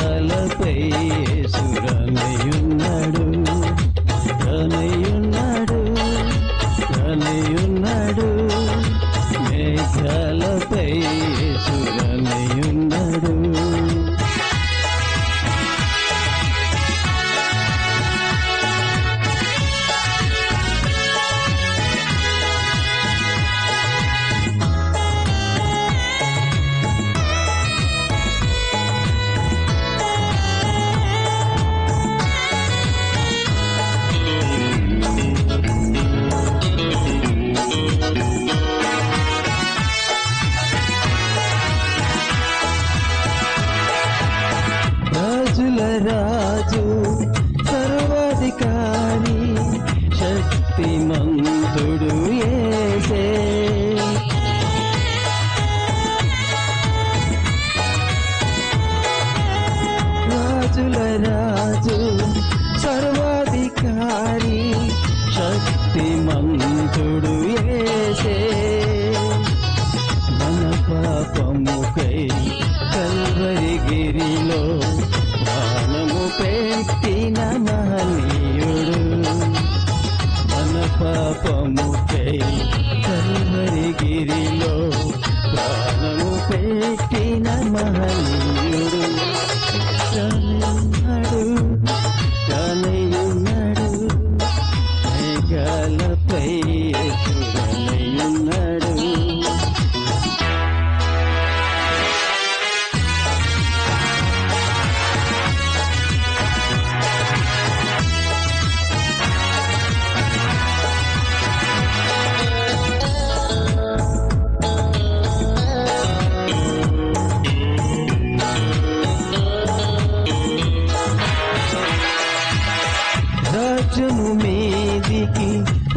పాదాలపై రాజు సర్వాధికారి శక్తిమంతుడు ఏసే. మన పాపముకై కల్వరి గిరిలో ప్రాణము పెట్టిన మహనీయుడు. మన పాపముకై రాజ్యము మీదికి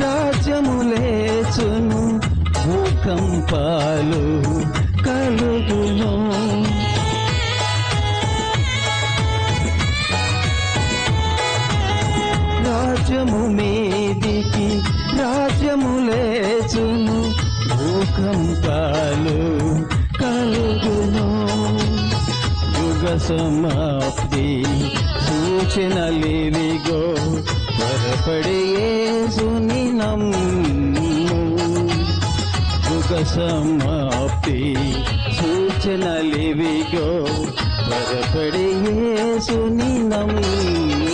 రాజ్యము లేచును. భూకంపాలు కలుగును. రాజ్యము మీదికి రాజ్యము లేచును. భూకంపాలు యుగ సమాప్తి సూచనలేవిగో త్వరపడి యేసుని నమ్ము. యుగ సమాప్తి సూచనలేవిగో త్వరపడి యేసుని నమ్ము.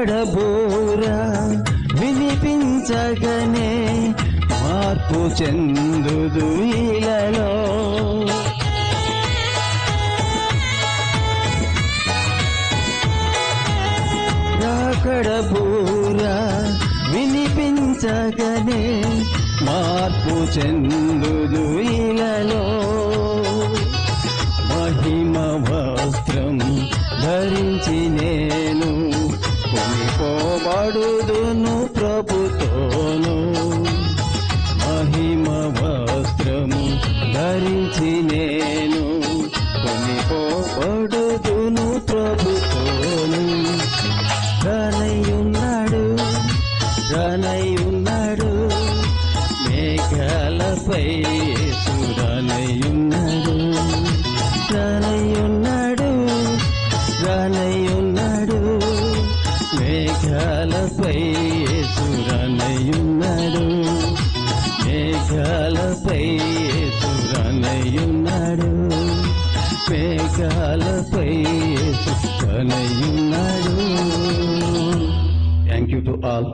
రాకడ వినిపించగనే మార్పు చెందుదు ఇలలో రాకడ వినిపించగనే మార్పు చెందుదు ఇలలో కొనిపోబడుదును ప్రభుతోను. మహిమ వస్త్రము ధరించి నేను కొనిపోబడుదును ప్రభుతోను. రానయ్యున్నాడు రానయ్యున్నాడు మేఘాలపై సురానయ్యున్నాడు మేఘాలపై సురానయ్యున్నాడు మేఘాలపై సురానయ్యున్నాడు మేఘాలపై సురానయ్యున్నాడు థ్యాంక్ యూ టు ఆల్